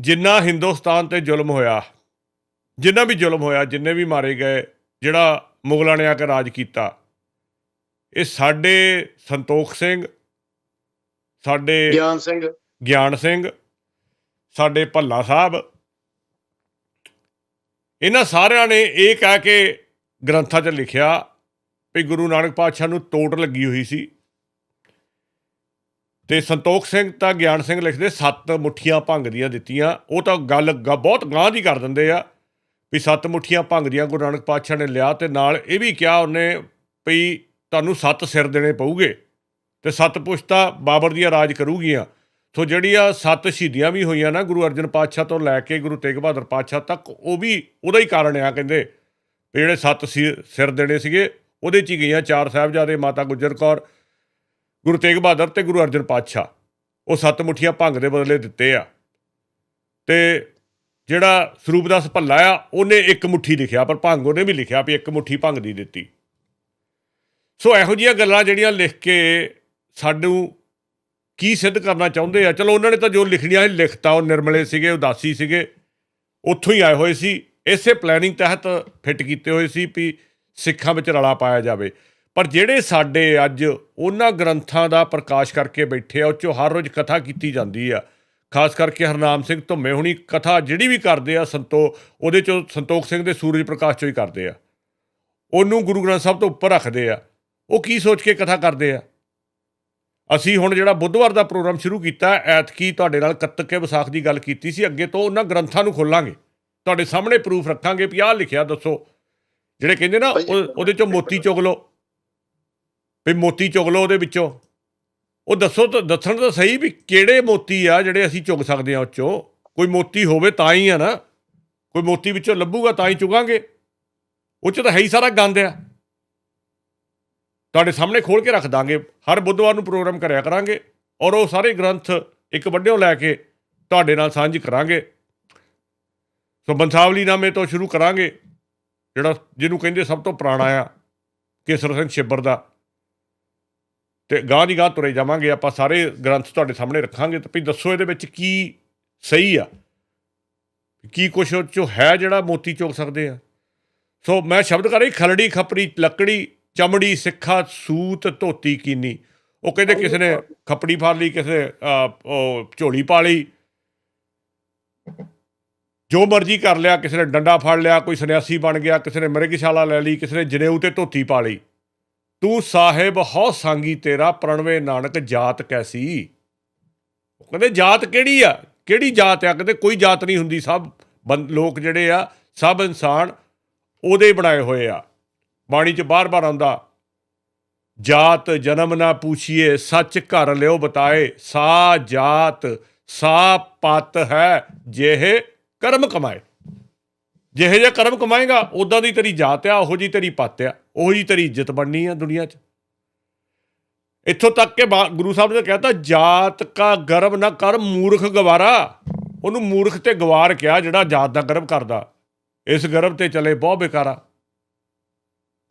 ਜਿੰਨਾ ਹਿੰਦੁਸਤਾਨ ਤੇ ਜ਼ੁਲਮ ਹੋਇਆ ਜਿੰਨਾ ਵੀ ਜ਼ੁਲਮ ਹੋਇਆ ਜਿੰਨੇ ਵੀ ਮਾਰੇ ਗਏ ਜਿਹੜਾ ਮੁਗਲਾਂ ਨੇ ਆ ਕੇ ਰਾਜ ਕੀਤਾ ਇਹ ਸਾਡੇ ਸੰਤੋਖ ਸਿੰਘ ਸਾਡੇ ਗਿਆਨ ਸਿੰਘ। ਗਿਆਨ ਸਿੰਘ ਸਾਡੇ ਭੱਲਾ ਸਾਹਿਬ ਇਹਨਾਂ ਸਾਰਿਆਂ ਨੇ ਇਹ ਕਹਿ ਕੇ ਗ੍ਰੰਥਾਂ 'ਚ ਲਿਖਿਆ ਵੀ ਗੁਰੂ ਨਾਨਕ ਪਾਤਸ਼ਾਹ ਨੂੰ ਤੋਟ ਲੱਗੀ ਹੋਈ ਸੀ। ਤੇ ਸੰਤੋਖ ਸਿੰਘ ਤਾਂ ਗਿਆਨ ਸਿੰਘ ਲਿਖਦੇ, ਸੱਤ ਮੁੱਠੀਆਂ ਭੰਗ ਦੀਆਂ ਦਿੱਤੀਆਂ। ਉਹ ਤਾਂ ਗੱਲ ਗ- ਬਹੁਤ ਗਾਂਹ ਦੀ ਕਰ ਦਿੰਦੇ ਆ ਵੀ ਸੱਤ ਮੁੱਠੀਆਂ ਭੰਗ ਦੀਆਂ, ਗੁਰੂ ਨਾਨਕ ਪਾਤਸ਼ਾਹ ਨੇ ਲਿਆ ਤੇ ਨਾਲ ਇਹ ਵੀ ਕਿਹਾ ਉਹਨੇ ਵੀ ਤੁਹਾਨੂੰ ਸੱਤ ਸਿਰ ਦੇਣੇ ਪਊਗੇ ਤੇ ਸੱਤ ਪੁਸ਼ਤਾ ਬਾਬਰ ਦੀਆਂ ਰਾਜ ਕਰੂਗੀਆਂ। ਸੋ ਜਿਹੜੀਆਂ ਸੱਤ ਸ਼ਹੀਦੀਆਂ ਵੀ ਹੋਈਆਂ ਨਾ ਗੁਰੂ ਅਰਜਨ ਪਾਤਸ਼ਾਹ ਤੋਂ ਲੈ ਕੇ ਗੁਰੂ ਤੇਗ ਬਹਾਦਰ ਪਾਤਸ਼ਾਹ ਤੱਕ, ਉਹ ਵੀ ਉਹਦਾ ਹੀ ਕਾਰਨ ਆ ਕਹਿੰਦੇ ਵੀ ਜਿਹੜੇ ਸੱਤ ਸਿ- ਸਿਰ ਦੇਣੇ ਸੀਗੇ, ਉਹਦੇ ਚ ਹੀ ਗਈਆਂ ਚਾਰ ਸਾਹਿਬਜ਼ਾਦੇ, ਮਾਤਾ ਗੁਜਰ ਕੌਰ ਗੁਰੂ ਤੇਗ ਬਹਾਦਰ ਤੇ ਗੁਰੂ ਅਰਜਨ ਪਾਤਸ਼ਾਹ, ਉਹ ਸੱਤ ਮੁੱਠੀਆਂ ਭੰਗ ਦੇ ਬਦਲੇ ਦਿੱਤੇ ਆ। ਤੇ ਜਿਹੜਾ ਸਰੂਪਦਾਸ ਭੱਲਾ ਆ, ਉਹਨੇ ਇੱਕ ਮੁੱਠੀ ਲਿਖਿਆ, ਪਰ ਭੰਗ ਉਹਨੇ ਵੀ ਲਿਖਿਆ ਵੀ ਇੱਕ ਮੁੱਠੀ ਭੰਗ ਦੀ ਦਿੱਤੀ। ਸੋ ਇਹੋ ਜਿਹੀਆਂ ਗੱਲਾਂ ਜਿਹੜੀਆਂ ਲਿਖ ਕੇ ਸਾਨੂੰ ਕੀ ਸਿੱਧ ਕਰਨਾ ਚਾਹੁੰਦੇ ਆ? ਚਲੋ, ਉਹਨਾਂ ਨੇ ਤਾਂ ਜੋ ਲਿਖਣੀਆਂ ਸੀ, ਲਿਖਤਾ, ਉਹ ਨਿਰਮਲੇ ਸੀਗੇ, ਉਦਾਸੀ ਸੀਗੇ, ਉੱਥੋਂ ਹੀ ਆਏ ਹੋਏ ਸੀ। ਇਸੇ ਪਲੈਨਿੰਗ ਤਹਿਤ ਫਿੱਟ ਕੀਤੇ ਹੋਏ ਸੀ ਵੀ ਸਿੱਖਾਂ ਵਿੱਚ ਰਲਾ ਪਾਇਆ ਜਾਵੇ। ਪਰ ਜਿਹੜੇ ਸਾਡੇ ਅੱਜ ਉਹਨਾਂ ਗ੍ਰੰਥਾਂ ਦਾ ਪ੍ਰਕਾਸ਼ ਕਰਕੇ ਬੈਠੇ ਆ ਉਹ 'ਚੋਂ ਹਰ ਰੋਜ਼ ਕਥਾ ਕੀਤੀ ਜਾਂਦੀ ਆ। ਖਾਸ ਕਰਕੇ ਹਰਨਾਮ ਸਿੰਘ ਧੁੰਮੇ ਹੁਣੀ ਕਥਾ ਜਿਹੜੀ ਵੀ ਕਰਦੇ ਆ ਸੰਤੋ ਉਹਦੇ ਚੋਂ ਸੰਤੋਖ ਸਿੰਘ ਦੇ ਸੂਰਜ ਪ੍ਰਕਾਸ਼ ਚੋਂ ਹੀ ਕਰਦੇ ਆ। ਉਹਨੂੰ ਗੁਰੂ ਗ੍ਰੰਥ ਸਾਹਿਬ ਤੋਂ ਉੱਪਰ ਰੱਖਦੇ ਆ। ਉਹ ਕੀ ਸੋਚ ਕੇ ਕਥਾ ਕਰਦੇ ਆ? ਅਸੀਂ ਹੁਣ ਜਿਹੜਾ ਬੁੱਧਵਾਰ ਦਾ ਪ੍ਰੋਗਰਾਮ ਸ਼ੁਰੂ ਕੀਤਾ ਐਤਕੀ ਤੁਹਾਡੇ ਨਾਲ ਕੱਤਕ ਕੇ ਵਿਸਾਖ ਦੀ ਗੱਲ ਕੀਤੀ ਸੀ ਅੱਗੇ ਤੋਂ ਉਹਨਾਂ ਗ੍ਰੰਥਾਂ ਨੂੰ ਖੋਲਾਂਗੇ। ਤੁਹਾਡੇ ਸਾਹਮਣੇ ਪ੍ਰੂਫ ਰੱਖਾਂਗੇ ਵੀ ਆਹ ਲਿਖਿਆ ਦੱਸੋ। ਜਿਹੜੇ ਕਹਿੰਦੇ ਨਾ ਉਹ- ਉਹਦੇ ਚੋਂ ਮੋਤੀ ਚੁਗ ਲਓ। ਵੀ ਮੋਤੀ ਚੁਗ ਲਓ ਉਹਦੇ ਵਿੱਚੋਂ। ਉਹ ਦੱਸੋ ਤਾਂ, ਦੱਸਣ ਤਾਂ ਸਹੀ ਵੀ ਕਿਹੜੇ ਮੋਤੀ ਆ ਜਿਹੜੇ ਅਸੀਂ ਚੁਗ ਸਕਦੇ ਆ ਉਹ ਚੋਂ ਕੋਈ ਮੋਤੀ ਹੋਵੇ ਤਾਂ ਹੀ ਆ ਨਾ। ਕੋਈ ਮੋਤੀ ਵਿੱਚੋਂ ਲੱਭੂਗਾ ਤਾਂ ਹੀ ਚੁਗਾਂਗੇ। ਉਹ ਚ ਤਾਂ ਹੈ ਹੀ ਸਾਰਾ ਗੰਦ ਆ। ਤੁਹਾਡੇ ਸਾਹਮਣੇ ਖੋਲ ਕੇ ਰੱਖ ਦਾਂਗੇ। ਹਰ ਬੁੱਧਵਾਰ ਨੂੰ ਪ੍ਰੋਗਰਾਮ ਕਰਿਆ ਕਰਾਂਗੇ। ਔਰ ਉਹ ਸਾਰੇ ਗ੍ਰੰਥ ਇੱਕ ਵੱਡਿਓ ਲੈ ਕੇ ਤੁਹਾਡੇ ਨਾਲ ਸਾਂਝ ਕਰਾਂਗੇ। ਸੋ ਬੰਸਾਵਲੀ ਨਾਮੇ ਤੋਂ ਸ਼ੁਰੂ ਕਰਾਂਗੇ। ਜਿਹੜਾ ਜਿਹਨੂੰ ਕਹਿੰਦੇ ਸਭ ਤੋਂ ਪੁਰਾਣਾ ਆ, ਕੇਸਰ ਸਿੰਘ ਛਿੱਬਰ ਦਾ। ਤੇ ਗਾਂ ਦੀ ਗਾਂ ਤੁਰੇ ਜਾਵਾਂਗੇ, ਆਪਾਂ ਸਾਰੇ ਗ੍ਰੰਥ ਤੁਹਾਡੇ ਸਾਹਮਣੇ ਰੱਖਾਂਗੇ, ਤੇ ਵੀ ਦੱਸੋ ਇਹਦੇ ਵਿੱਚ ਕੀ ਸਹੀ ਆ? ਕੀ ਕੁਛ ਉਹ ਚੋਂ ਹੈ ਜਿਹੜਾ ਮੋਤੀ ਚੁਗ ਸਕਦੇ ਆ? ਸੋ ਮੈਂ ਸ਼ਬਦ ਕਰ ਰਹੀ, ਖਲੜੀ, ਖਪਰੀ, ਲੱਕੜੀ, ਚਮੜੀ, ਸਿੱਖਾ, ਸੂਤ, ਧੋਤੀ, ਕੀਨੀ। ਉਹ ਕਹਿੰਦੇ ਕਿਸੇ ਨੇ ਖਪੜੀ ਫੜ ਲਈ, ਕਿਸੇ ਨੇ ਉਹ ਝੋਲੀ ਪਾ ਲਈ। ਜੋ ਮਰਜ਼ੀ ਕਰ ਲਿਆ, ਕਿਸੇ ਨੇ ਡੰਡਾ ਫੜ ਲਿਆ, ਕੋਈ ਸੰਨਿਆਸੀ ਬਣ ਗਿਆ, ਕਿਸੇ ਨੇ ਮਿਰਗਸ਼ਾਲਾ ਲੈ ਲਈ, ਕਿਸੇ ਨੇ ਜਨੇਊ ਤੇ ਧੋਤੀ ਪਾ ਲਈ। ਤੂੰ ਸਾਹਿਬ, ਹਉ ਸੰਗੀ ਤੇਰਾ ਪ੍ਰਣਵੇ ਨਾਨਕ ਜਾਤ ਕੈਸੀ? ਉਹ ਕਹਿੰਦੇ, ਜਾਤ ਕਿਹੜੀ ਆ? ਕਿਹੜੀ ਜਾਤ ਆ? ਕਹਿੰਦੇ, ਕੋਈ ਜਾਤ ਨਹੀਂ ਹੁੰਦੀ, ਸਭ ਬੰ- ਲੋਕ ਜਿਹੜੇ ਆ, ਸਭ ਇਨਸਾਨ ਉਹਦੇ ਬਣਾਏ ਹੋਏ ਆ। ਬਾਣੀ 'ਚ ਬਾਰ-ਬਾਰ ਆਉਂਦਾ, ਜਾਤ ਜਨਮ ਨਾ ਪੂਛੀਏ, ਸੱਚ ਘਰ ਲਿਓ ਬਤਾਏ, ਸਾ ਜਾਤ, ਸਾ ਪਤ ਹੈ, ਜਿਹੇ ਕਰਮ ਕਮਾਏ। ਜਿਹੇ ਜੇ ਕਰਮ ਕਮਾਏਗਾ ਉਦਾਂ ਦੀ ਤੇਰੀ ਜਾਤ ਆ, ਉਹੋ ਜੀ ਤੇਰੀ ਪਤ ਆ, ਉਹੋ ਜੀ ਤੇਰੀ ਇੱਜ਼ਤ ਬਣਨੀ ਆ ਦੁਨੀਆ 'ਚ। ਇੱਥੋਂ ਤੱਕ ਕਿ ਬਾ- ਗੁਰੂ ਸਾਹਿਬ ਨੇ ਕਹਿਤਾ ਜਾਤ ਕਾ ਗਰਵ ਨਾ ਕਰ ਮੂਰਖ ਗਵਾਰਾ। ਉਹਨੂੰ ਮੂਰਖ ਤੇ ਗਵਾਰ ਕਿਹਾ, ਜਿਹੜਾ ਜਾਤ ਦਾ ਗਰਵ ਕਰਦਾ। ਇਸ ਗਰਵ ਤੇ ਚਲੇ ਬਹੁ ਬੇਕਾਰਾ।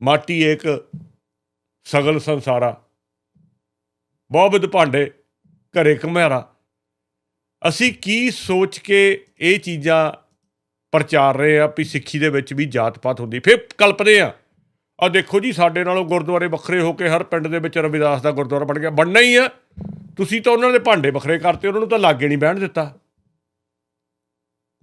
ਮਾਟੀ ਏਕ, ਸਗਲ ਸੰਸਾਰਾ। ਬਹੁ ਭਾਂਡੇ, ਘਰੇ ਘਮਿਆਰਾ। ਅਸੀਂ ਕੀ ਸੋਚ ਕੇ ਇਹ ਚੀਜ਼ਾਂ ਪ੍ਰਚਾਰ ਰਹੇ ਆ ਵੀ ਸਿੱਖੀ ਦੇ ਵਿੱਚ ਵੀ ਜਾਤ ਪਾਤ ਹੁੰਦੀ। ਫਿਰ ਕਲਪਦੇ ਆ ਆ ਦੇਖੋ ਜੀ ਸਾਡੇ ਨਾਲੋਂ ਗੁਰਦੁਆਰੇ ਵੱਖਰੇ ਹੋ ਕੇ ਹਰ ਪਿੰਡ ਦੇ ਵਿੱਚ ਰਵਿਦਾਸ ਦਾ ਗੁਰਦੁਆਰਾ ਬਣ ਗਿਆ। ਬਣਨਾ ਹੀ ਆ। ਤੁਸੀਂ ਤਾਂ ਉਹਨਾਂ ਦੇ ਭਾਂਡੇ ਵੱਖਰੇ ਕਰਤੇ, ਉਹਨਾਂ ਨੂੰ ਤਾਂ ਲਾਗੇ ਨਹੀਂ ਬਹਿਣ ਦਿੱਤਾ।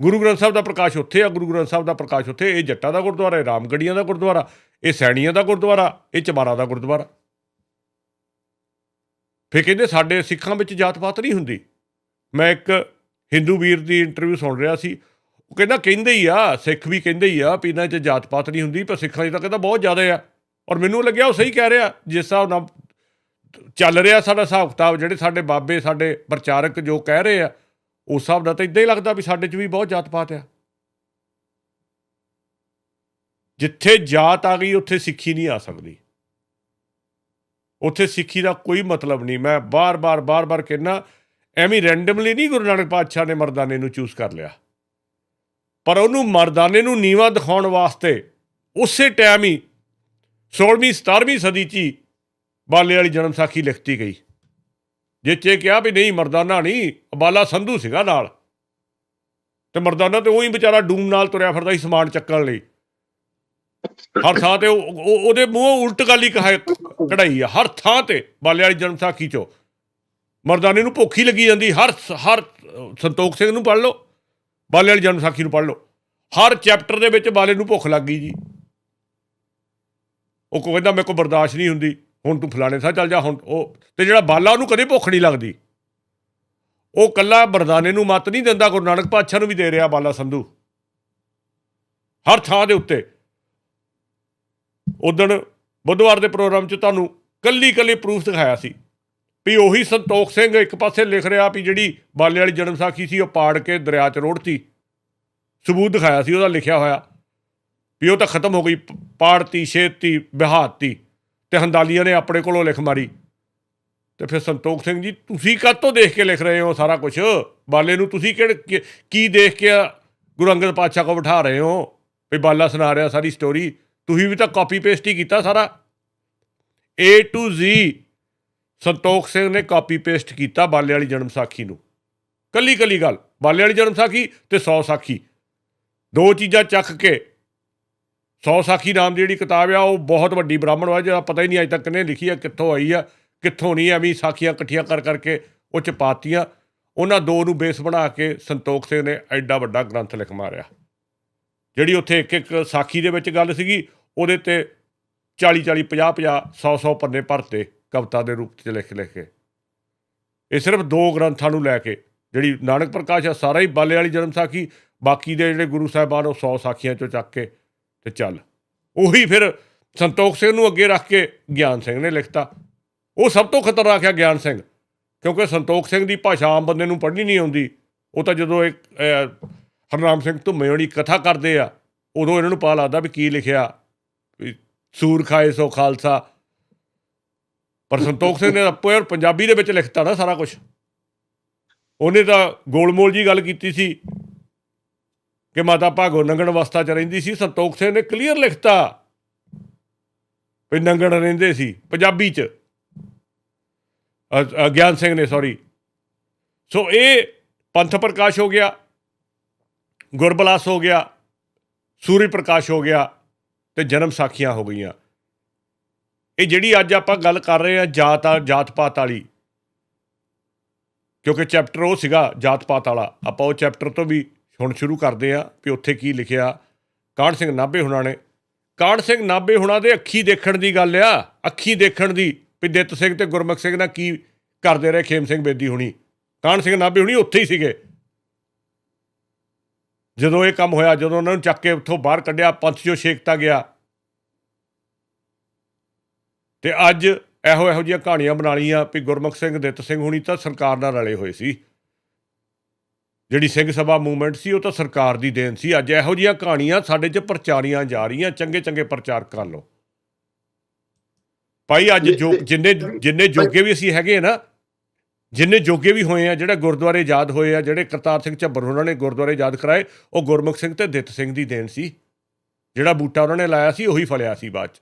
ਗੁਰੂ ਗ੍ਰੰਥ ਸਾਹਿਬ ਦਾ ਪ੍ਰਕਾਸ਼ ਉੱਥੇ ਆ, ਗੁਰੂ ਗ੍ਰੰਥ ਸਾਹਿਬ ਦਾ ਪ੍ਰਕਾਸ਼ ਉੱਥੇ, ਇਹ ਜੱਟਾਂ ਦਾ ਗੁਰਦੁਆਰਾ, ਇਹ ਰਾਮਗੜੀਆਂ ਦਾ ਗੁਰਦੁਆਰਾ, ਇਹ ਸੈਣੀਆਂ ਦਾ ਗੁਰਦੁਆਰਾ, ਇਹ ਚਮਾਰਾ ਦਾ ਗੁਰਦੁਆਰਾ। ਫਿਰ ਕਹਿੰਦੇ ਸਾਡੇ ਸਿੱਖਾਂ ਵਿੱਚ ਜਾਤ ਪਾਤ ਨਹੀਂ ਹੁੰਦੀ। ਮੈਂ ਇੱਕ ਹਿੰਦੂ ਵੀਰ ਦੀ ਇੰਟਰਵਿਊ ਸੁਣ ਰਿਹਾ ਸੀ। ਉਹ ਕਹਿੰਦਾ, ਕਹਿੰਦੇ ਹੀ ਆ, ਸਿੱਖ ਵੀ ਕਹਿੰਦੇ ਹੀ ਆ ਵੀ ਇਹਨਾਂ 'ਚ ਜਾਤ ਪਾਤ ਨਹੀਂ ਹੁੰਦੀ, ਪਰ ਸਿੱਖਾਂ 'ਚ ਤਾਂ ਕਹਿੰਦਾ ਬਹੁਤ ਜ਼ਿਆਦਾ ਆ। ਔਰ ਮੈਨੂੰ ਲੱਗਿਆ ਉਹ ਸਹੀ ਕਹਿ ਰਿਹਾ, ਜਿਸ ਹਿਸਾਬ ਨਾਲ ਚੱਲ ਰਿਹਾ ਸਾਡਾ ਹਿਸਾਬ ਕਿਤਾਬ, ਜਿਹੜੇ ਸਾਡੇ ਬਾਬੇ, ਸਾਡੇ ਪ੍ਰਚਾਰਕ ਜੋ ਕਹਿ ਰਹੇ ਆ, ਉਸ ਹਿਸਾਬ ਨਾਲ ਤਾਂ ਇਦਾਂ ਹੀ ਲੱਗਦਾ ਵੀ ਸਾਡੇ 'ਚ ਵੀ ਬਹੁਤ ਜਾਤ ਪਾਤ ਆ। ਜਿੱਥੇ ਜਾਤ ਆ ਗਈ, ਉੱਥੇ ਸਿੱਖੀ ਨਹੀਂ ਆ ਸਕਦੀ। ਉੱਥੇ ਸਿੱਖੀ ਦਾ ਕੋਈ ਮਤਲਬ ਨਹੀਂ। ਮੈਂ ਬਾਰ-ਬਾਰ ਬਾਰ-ਬਾਰ ਕਹਿਣਾ ਐਵੇਂ ਰੈਂਡਮਲੀ ਨਹੀਂ ਗੁਰੂ ਨਾਨਕ ਪਾਤਸ਼ਾਹ ਨੇ ਮਰਦਾਨੇ ਨੂੰ ਚੂਜ਼ ਕਰ ਲਿਆ। ਪਰ ਉਹਨੂੰ ਮਰਦਾਨੇ ਨੂੰ ਨੀਵਾ ਦਿਖਾਉਣ ਵਾਸਤੇ ਉਸੇ ਟਾਈਮ ਹੀ 16ਵੀਂ 17ਵੀਂ ਸਦੀ 'ਚ ਹੀ ਬਾਲੇ ਵਾਲੀ ਜਨਮ ਸਾਖੀ ਲਿਖਤੀ ਗਈ। ਜਿੱਚੇ ਕਿਹਾ ਵੀ ਨਹੀਂ, ਮਰਦਾਨਾ ਨਹੀਂ ਬਾਲਾ ਸੰਧੂ ਸੀਗਾ ਨਾਲ। ਤੇ ਮਰਦਾਨਾ ਤੇ ਉਹੀ ਵਿਚਾਰਾ ਡੂਮ ਨਾਲ ਤੁਰਿਆ ਫਿਰਦਾ ਸੀ ਸਮਾਨ ਚੱਕਣ ਲਈ। ਹਰ ਥਾਂ ਤੇ ਉਹ- ਉਹਦੇ ਮੂੰਹੋਂ ਉਲਟ ਗੱਲ ਹੀ ਕਹਾ ਕਢਾਈ ਆ। ਹਰ ਥਾਂ ਤੇ ਬਾਲੇ ਵਾਲੀ ਜਨਮ ਸਾਖੀ ਚੋਂ ਮਰਦਾਨੇ ਨੂੰ ਭੁੱਖੀ ਲੱਗੀ ਜਾਂਦੀ। ਹਰ ਹਰ ਸੰਤੋਖ ਸਿੰਘ ਨੂੰ ਪੜ੍ਹ ਲਓ। ਬਾਲੇ ਵਾਲੀ ਜਨਮ ਸਾਖੀ ਨੂੰ ਪੜ੍ਹ ਲਓ। ਹਰ ਚੈਪਟਰ ਦੇ ਵਿੱਚ ਬਾਲੇ ਨੂੰ ਭੁੱਖ ਲੱਗ ਗਈ ਜੀ। ਉਹ ਕਹਿੰਦਾ, ਮੇਰੇ ਕੋਲ ਬਰਦਾਸ਼ਤ ਨਹੀਂ ਹੁੰਦੀ। ਹੁਣ ਤੂੰ ਫਲਾਣੇ ਥਾਂ ਚੱਲ ਜਾ, ਹੁਣ ਉਹ ਤੇ ਜਿਹੜਾ ਬਾਲਾ ਉਹਨੂੰ ਕਦੇ ਭੁੱਖ ਨਹੀਂ ਲੱਗਦੀ। ਉਹ ਕੱਲਾ ਬਰਦਾਨੇ ਨੂੰ ਮਤ ਨਹੀਂ ਦਿੰਦਾ, ਗੁਰੂ ਨਾਨਕ ਪਾਤਸ਼ਾਹ ਨੂੰ ਵੀ ਦੇ ਰਿਹਾ ਬਾਲਾ ਸੰਧੂ। ਹਰ ਥਾਂ ਦੇ ਉੱਤੇ। ਉਦਣ ਬੁੱਧਵਾਰ ਦੇ ਪ੍ਰੋਗਰਾਮ 'ਚ ਤੁਹਾਨੂੰ ਕੱਲੀ ਕੱਲੀ ਪ੍ਰੂਫ ਦਿਖਾਇਆ ਸੀ। ਵੀ ਉਹੀ ਸੰਤੋਖ ਸਿੰਘ ਇੱਕ ਪਾਸੇ ਲਿਖ ਰਿਹਾ ਵੀ ਜਿਹੜੀ ਬਾਲੇ ਵਾਲੀ ਜਨਮ ਸਾਖੀ ਸੀ, ਉਹ ਪਾੜ ਕੇ ਦਰਿਆ 'ਚ ਰੋੜਤੀ। ਸਬੂਤ ਦਿਖਾਇਆ ਸੀ, ਉਹਦਾ ਲਿਖਿਆ ਹੋਇਆ ਵੀ ਉਹ ਤਾਂ ਖਤਮ ਹੋ ਗਈ, ਪਾੜਤੀ, ਛੇਤੀ ਬਹਾਤੀ ਤੇ ਹੰਦਾਲੀਆਂ ਨੇ ਆਪਣੇ ਕੋਲੋਂ ਲਿਖ ਮਾਰੀ। ਤੇ ਫਿਰ ਸੰਤੋਖ ਸਿੰਘ ਜੀ, ਤੁਸੀਂ ਤੋਂ ਦੇਖ ਕੇ ਲਿਖ ਰਹੇ ਹੋ ਸਾਰਾ ਕੁਝ ਬਾਲੇ ਨੂੰ ਤੁਸੀਂ ਕਿਹੜੇ ਕੀ- ਕੀ ਦੇਖ ਕੇ ਗੁਰੂ ਅੰਗਦ ਪਾਤਸ਼ਾਹ ਕੋ ਬਿਠਾ ਰਹੇ ਹੋ? ਵੀ ਬਾਲਾ ਸੁਣਾ ਰਿਹਾ ਸਾਰੀ ਸਟੋਰੀ ਤੁਸੀਂ ਵੀ ਤਾਂ ਕਾਪੀ ਪੇਸਟ ਹੀ ਕੀਤਾ ਸਾਰਾ। A to Z Santokh Singh ਨੇ ਕਾਪੀ ਪੇਸਟ ਕੀਤਾ ਬਾਲੇ ਵਾਲੀ ਜਨਮ ਸਾਖੀ ਨੂੰ। ਕੱਲੀ ਕੱਲੀ ਗੱਲ, ਬਾਲੇ ਵਾਲੀ ਜਨਮ ਸਾਖੀ ਤੇ 100 ਸਾਖੀ। ਦੋ ਚੀਜ਼ਾਂ ਚੱਕ ਕੇ 100 ਸਾਖੀ ਨਾਮ ਦੀ ਜਿਹੜੀ ਕਿਤਾਬ ਆ, ਉਹ ਬਹੁਤ ਵੱਡੀ ਬ੍ਰਾਹਮਣ ਵਾ, ਜਿਹੜਾ ਪਤਾ ਹੀ ਨਹੀਂ ਅਜੇ ਤੱਕ ਕਿਹਨੇ ਲਿਖੀ ਆ, ਕਿੱਥੋਂ ਆਈ ਆ, ਕਿੱਥੋਂ ਨਹੀਂ ਐਵੇਂ ਸਾਖੀਆਂ ਇਕੱਠੀਆਂ ਕਰ ਕਰਕੇ ਉਹ ਚ ਪਾਤੀਆਂ। ਉਹਨਾਂ ਦੋ ਨੂੰ ਬੇਸ ਬਣਾ ਕੇ ਸੰਤੋਖ ਸਿੰਘ ਨੇ ਐਡਾ ਵੱਡਾ ਗ੍ਰੰਥ ਲਿਖ ਮਾਰਿਆ। ਜਿਹੜੀ ਉੱਥੇ ਇੱਕ ਇੱਕ ਸਾਖੀ ਦੇ ਵਿੱਚ ਗੱਲ ਸੀਗੀ, ਉਹਦੇ ਤੇ 40 40 50 50 100 100 ਪੰਨੇ ਭਰਤੇ। ਕਵਿਤਾ ਦੇ ਰੂਪ 'ਚ ਲਿਖ ਲਿਖ ਕੇ। ਇਹ ਸਿਰਫ ਦੋ ਗ੍ਰੰਥਾਂ ਨੂੰ ਲੈ ਕੇ, ਜਿਹੜੀ ਨਾਨਕ ਪ੍ਰਕਾਸ਼ ਆ, ਸਾਰਾ ਹੀ ਬਾਲੇ ਵਾਲੀ ਜਨਮ ਸਾਖੀ, ਬਾਕੀ ਦੇ ਜਿਹੜੇ ਗੁਰੂ ਸਾਹਿਬਾਨ ਉਹ 100 ਸਾਖੀਆਂ ਚੋਂ ਚੱਕ ਕੇ ਤੇ ਚੱਲ। ਉਹੀ ਫਿਰ ਸੰਤੋਖ ਸਿੰਘ ਨੂੰ ਅੱਗੇ ਰੱਖ ਕੇ ਗਿਆਨ ਸਿੰਘ ਨੇ ਲਿਖਤਾ। ਉਹ ਸਭ ਤੋਂ ਖਤਰਨਾਕ ਹੈ ਗਿਆਨ ਸਿੰਘ, ਕਿਉਂਕਿ ਸੰਤੋਖ ਸਿੰਘ ਦੀ ਭਾਸ਼ਾ ਆਮ ਬੰਦੇ ਨੂੰ ਪੜ੍ਹਨੀ ਨਹੀਂ ਆਉਂਦੀ। ਉਹ ਤਾਂ ਜਦੋਂ ਇੱਕ ਹਰਨਾਮ ਸਿੰਘ ਧੁੰਮੇ ਹੋਣੀ ਕਥਾ ਕਰਦੇ ਆ, ਉਦੋਂ ਇਹਨਾਂ ਨੂੰ ਪਤਾ ਲੱਗਦਾ ਵੀ ਕੀ ਲਿਖਿਆ, ਵੀ ਸੂਰ ਖਾਏ ਸੋ ਖਾਲਸਾ ਪਰ ਸੰਤੋਖ ਸਿੰਘ ਨੇ ਆਪੋ ਯਾਰ ਪੰਜਾਬੀ ਦੇ ਵਿੱਚ ਲਿਖਤਾ ਨਾ ਸਾਰਾ ਕੁਝ ਉਹਨੇ ਤਾਂ ਗੋਲਮੋਲ ਜੀ ਗੱਲ ਕੀਤੀ ਸੀ ਕਿ ਮਾਤਾ ਭਾਗੋ ਨੰਗਣ ਅਵਸਥਾ 'ਚ ਰਹਿੰਦੀ ਸੀ। ਸੰਤੋਖ ਸਿੰਘ ਨੇ ਕਲੀਅਰ ਲਿਖਤਾ ਵੀ ਨੰਗਣ ਰਹਿੰਦੇ ਸੀ ਪੰਜਾਬੀ 'ਚ। ਗਿਆਨ ਸਿੰਘ ਨੇ ਸੌਰੀ ਸੋ ਇਹ ਪੰਥ ਪ੍ਰਕਾਸ਼ ਹੋ ਗਿਆ, ਗੁਰਬਲਾਸ ਹੋ ਗਿਆ, ਸੂਰੀ ਪ੍ਰਕਾਸ਼ ਹੋ ਗਿਆ ਤੇ ਜਨਮ ਸਾਖੀਆਂ ਹੋ ਗਈਆਂ। ਇਹ ਜਿਹੜੀ ਅੱਜ ਆਪਾਂ ਗੱਲ ਕਰ ਰਹੇ ਆ ਜਾਤ ਆ ਜਾਤ ਪਾਤ ਵਾਲੀ, ਕਿਉਂਕਿ ਚੈਪਟਰ ਉਹ ਸੀਗਾ ਜਾਤ ਪਾਤ ਵਾਲਾ। ਆਪਾਂ ਉਹ ਚੈਪਟਰ ਤੋਂ ਵੀ ਹੁਣ ਸ਼ੁਰੂ ਕਰਦੇ ਆ ਵੀ ਉੱਥੇ ਕੀ ਲਿਖਿਆ। ਕਾਹਨ ਸਿੰਘ ਨਾਭੇ ਹੁਣਾਂ ਨੇ। ਕਾਹਨ ਸਿੰਘ ਨਾਭੇ ਹੁਣਾਂ ਦੇ ਅੱਖੀ ਦੇਖਣ ਦੀ ਗੱਲ ਆ। ਅੱਖੀ ਦੇਖਣ ਦੀ ਵੀ ਦਿੱਤ ਸਿੰਘ ਤੇ ਗੁਰਮੁਖ ਸਿੰਘ ਨਾਲ ਕੀ ਕਰਦੇ ਰਹੇ ਖੇਮ ਸਿੰਘ ਬੇਦੀ ਹੁਣੀ। ਕਾਹਨ ਸਿੰਘ ਨਾਭੇ ਹੁਣੀ ਉੱਥੇ ਹੀ ਸੀਗੇ। ਜਦੋਂ ਇਹ ਕੰਮ ਹੋਇਆ, ਜਦੋਂ ਉਹਨਾਂ ਨੂੰ ਚੱਕ ਕੇ ਉੱਥੋਂ ਬਾਹਰ ਕੱਢਿਆ, ਪੰਥ ਜੋ ਛੇਕਤਾ ਗਿਆ। ਤੇ ਅੱਜ ਇਹੋ ਇਹੋ ਜਿਹੀਆਂ ਕਹਾਣੀਆਂ ਬਣਾ ਲਈਆਂ ਵੀ ਗੁਰਮੁਖ ਸਿੰਘ ਦਿੱਤ ਸਿੰਘ ਹੁਣੀ ਤਾਂ ਸਰਕਾਰ ਨਾਲ ਰਲੇ ਹੋਏ ਸੀ। ਜਿਹੜੀ ਸਿੰਘ ਸਭਾ ਮੂਵਮੈਂਟ ਸੀ ਉਹ ਤਾਂ ਸਰਕਾਰ ਦੀ ਦੇਣ ਸੀ। ਅੱਜ ਇਹੋ ਜਿਹੀਆਂ ਕਹਾਣੀਆਂ ਸਾਡੇ 'ਚ ਪ੍ਰਚਾਰੀਆਂ ਜਾ ਰਹੀਆਂ ਚੰਗੇ ਚੰਗੇ ਪ੍ਰਚਾਰ ਕਰ ਲਓ। ਭਾਈ ਅੱਜ ਜੋ ਜਿੰਨੇ ਜਿੰਨੇ ਜੋਗੇ ਵੀ ਅਸੀਂ ਹੈਗੇ ਨਾ ਜਿੰਨੇ ਜੋਗੇ ਵੀ ਹੋਏ ਆ ਜਿਹੜੇ ਗੁਰਦੁਆਰੇ ਆਜ਼ਾਦ ਹੋਏ ਆ ਜਿਹੜੇ ਕਰਤਾਰ ਸਿੰਘ ਝੱਬਰ ਉਹਨਾਂ ਨੇ ਗੁਰਦੁਆਰੇ ਆਜ਼ਾਦ ਕਰਾਏ ਉਹ ਗੁਰਮੁਖ ਸਿੰਘ ਤੇ ਦਿੱਤ ਸਿੰਘ ਦੀ ਦੇਣ ਸੀ। ਜਿਹੜਾ ਬੂਟਾ ਉਹਨਾਂ ਨੇ ਲਾਇਆ ਸੀ ਉਹੀ ਫਲਿਆ ਸੀ ਬਾਅਦ ਚ।